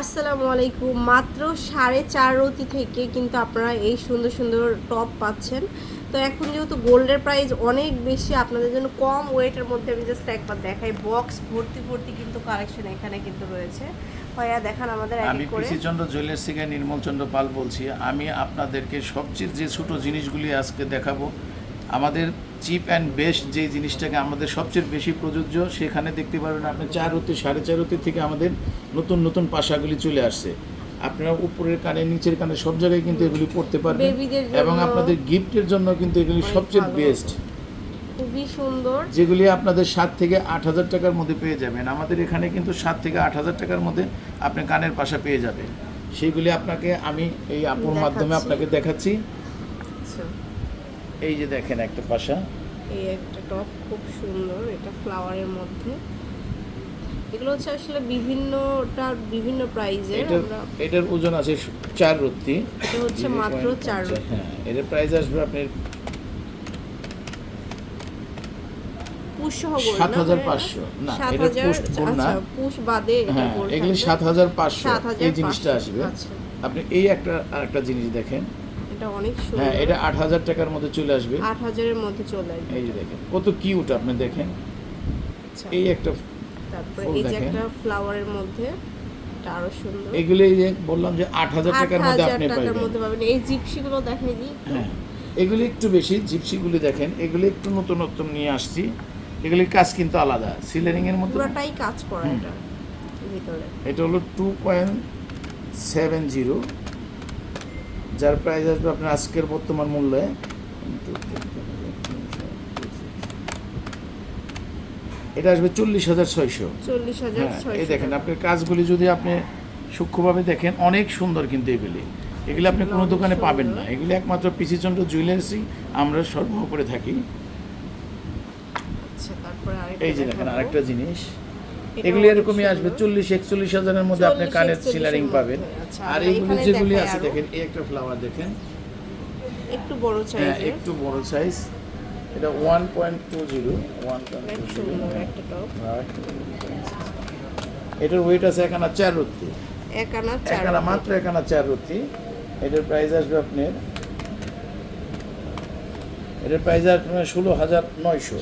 আসসালামু আলাইকুম। মাত্র সাড়ে চার রতি থেকে কিন্তু আপনারা এই সুন্দর সুন্দর টপ পাচ্ছেন। তো এখন যেহেতু গোল্ডের প্রাইস অনেক বেশি আপনাদের জন্য কম ওয়েটের মধ্যে আমি জাস্ট একবার দেখাই। বক্স ভর্তি ভর্তি কিন্তু কালেকশন এখানে কিন্তু রয়েছে। ভাইয়া দেখান আমাদের আমি পিসিচন্দ্র জুয়েলার্স থেকে নির্মলচন্দ্র পাল বলছি। আমি আপনাদেরকে সবচেয়ে যে ছোট জিনিসগুলি আজকে দেখাবো আমাদের চিপ অ্যান্ড বেস্ট যে জিনিসটাকে আমাদের সবচেয়ে বেশি প্রযোজ্য সেখানে দেখতে পারবেন আপনি চার হতে সাড়ে চার হতে থেকে আমাদের নতুন নতুন পাশাগুলি চলে আসছে। আপনারা উপরের কানে নিচের কানে সব জায়গায় কিন্তু এগুলি পড়তে পারবেন এবং আপনাদের গিফটের জন্য কিন্তু এগুলি সবচেয়ে বেস্ট। খুবই সুন্দর। যেগুলি আপনাদের সাত থেকে আট হাজার টাকার মধ্যে পেয়ে যাবেন। আমাদের এখানে কিন্তু সাত থেকে আট হাজার টাকার মধ্যে আপনি কানের পাশা পেয়ে যাবেন। সেগুলি আপনাকে আমি এই আপুর মাধ্যমে আপনাকে দেখাচ্ছি। আচ্ছা, এই যে দেখেন একটা পাশা। এই একটা টপ খুব সুন্দর এটা ফ্লাওয়ারের মধ্যে। এগুলো হচ্ছে আসলে বিভিন্নটা বিভিন্ন প্রাইজের এটার আমরা এটার ওজন আছে চার রত্তি। এটা হচ্ছে মাত্র চার। হ্যাঁ এটার প্রাইস আসবে আপনার পুষ সহ gold সাত হাজার পাঁচশো। না এটা হাজার না। আচ্ছা পুষ বাদে হ্যাঁ gold সাত হাজার পাঁচশো। এই জিনিসটা আসবে। আচ্ছা। আপনি এই একটা আরেকটা জিনিস দেখেন। এটা অনেক সুন্দর। হ্যাঁ এটা আট হাজার টাকার মধ্যে চলে আসবে। আট হাজারের মধ্যে চলে আসবে। এই যে দেখেন কত কিউট আপনি দেখেন। আচ্ছা। এই একটা তারপরে এই যে একটা ফ্লাওয়ারের মধ্যে এটা আরও সুন্দর। এগুলি এই যে বললাম যে আট হাজার টাকার মধ্যে আপনি টাকার মধ্যে পাবেন। এই জিপসিগুলো দিই হ্যাঁ এগুলি একটু বেশি জিপসিগুলি দেখেন। এগুলি একটু নতুন নতুন নিয়ে আসছি। এগুলির কাজ কিন্তু আলাদা সিলারিং এর মধ্যে। পুরোটাই কাজ করা এটা ভিতরে। এটা হলো টু পয়েন্ট সেভেন জিরো যার প্রাইস আসবে আপনার আজকের বর্তমান মূল্যে এটা আসবে চল্লিশ হাজার ছয়শো। হ্যাঁ এই দেখেন আপনার কাজগুলি যদি আপনি সূক্ষ্মভাবে দেখেন অনেক সুন্দর কিন্তু এগুলি। এগুলি আপনি কোনো দোকানে পাবেন না। এগুলি একমাত্র পিসিচন্দ্র জুয়েলার্সই আমরা সরবরাহ করে থাকি। আচ্ছা এই যে দেখেন আরেকটা জিনিস। এগুলি এরকমই আসবে চল্লিশ একচল্লিশ হাজারের মধ্যে আপনি কানের সিলারিং পাবেন। আচ্ছা, আর এইগুলি যেগুলি আছে দেখেন এই একটা ফ্লাওয়ার দেখেন। একটু বড় হ্যাঁ একটু বড় সাইজ এটা one point two zero one এটার ওয়েট আছে এখানা চার রত্তি। একানা মাত্র এখানা চার রত্তি। এটার প্রাইস আসবে আপনার এটার প্রাইস আসবে ষোলো হাজার নয়শো।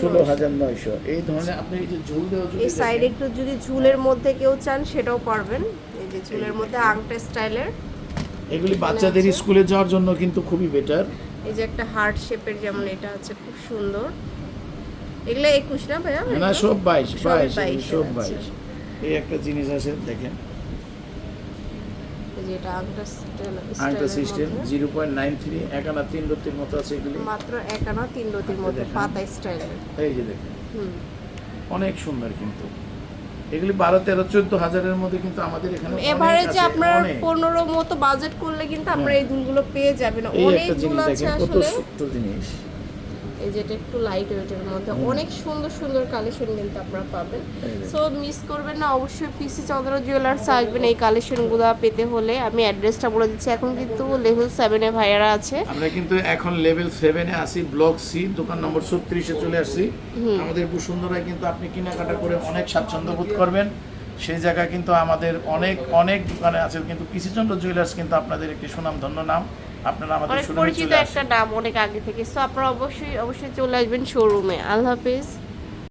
ষোলো হাজার নয়শো। এই ধরনের আপনি এই যে ঝুল দেওয়া এই সাইডে একটু যদি ঝুলের মধ্যে কেউ চান সেটাও পারবেন। এই যে ঝুলের মধ্যে আংটা স্টাইলের। এগুলি বাচ্চাদের স্কুলে যাওয়ার জন্য কিন্তু খুবই বেটার এই যে একটা হার্ট শেপের যেমন এটা আছে খুব সুন্দর। এগুলো একুশ না ভাইয়া? না সব বাইশ বাইশ সব। বাইশ। এই একটা জিনিস আছে দেখেন। এই আংটা আংটা system zero point nine three Ekana তিন রত্তির মতো আছে এগুলি। মাত্র একানা তিন লতির মধ্যে পাতা স্টাইলের এই যে দেখেন। অনেক সুন্দর কিন্তু। এগুলি বারো তেরো চোদ্দ হাজারের মধ্যে কিন্তু আমাদের এখানে এভারেজে আপনার পনেরো মতো বাজেট করলে কিন্তু আমরা হ্যাঁ। এই দুলগুলো পেয়ে যাবেন। অনেক দুল আছে কত আসলে। জিনিস। এই যেটা একটু লাইট ওয়েটের মধ্যে অনেক সুন্দর সুন্দর কালেকশন কিন্তু আপনারা পাবেন। সো মিস করবেন না অবশ্যই পিসি চন্দ্র জুয়েলার্স আসবেন। এই কালেকশনগুলো পেতে হলে আমি অ্যাড্রেসটা বলে দিচ্ছি। এখন কিন্তু লেভেল সেভেনে ভাইয়ারা আছে। আমরা কিন্তু এখন লেভেল সেভেনে আসি ব্লক সি দোকান নম্বর ছত্রিশে চলে আসছি। আমাদের বসুন্ধরায় কিন্তু আপনি কেনাকাটা করে অনেক স্বাচ্ছন্দ্য বোধ করবেন। সেই জায়গায় কিন্তু আমাদের অনেক অনেক দোকানে আছে কিন্তু পিসিচন্দ্র জুয়েলার্স কিন্তু আপনাদের একটি সুনাম ধন্য নাম। আপনারা আমাদের পরিচিত একটা নাম অনেক আগে থেকে সো আপনারা অবশ্যই অবশ্যই চলে আসবেন শোরুমে আল্লাহ হাফেজ।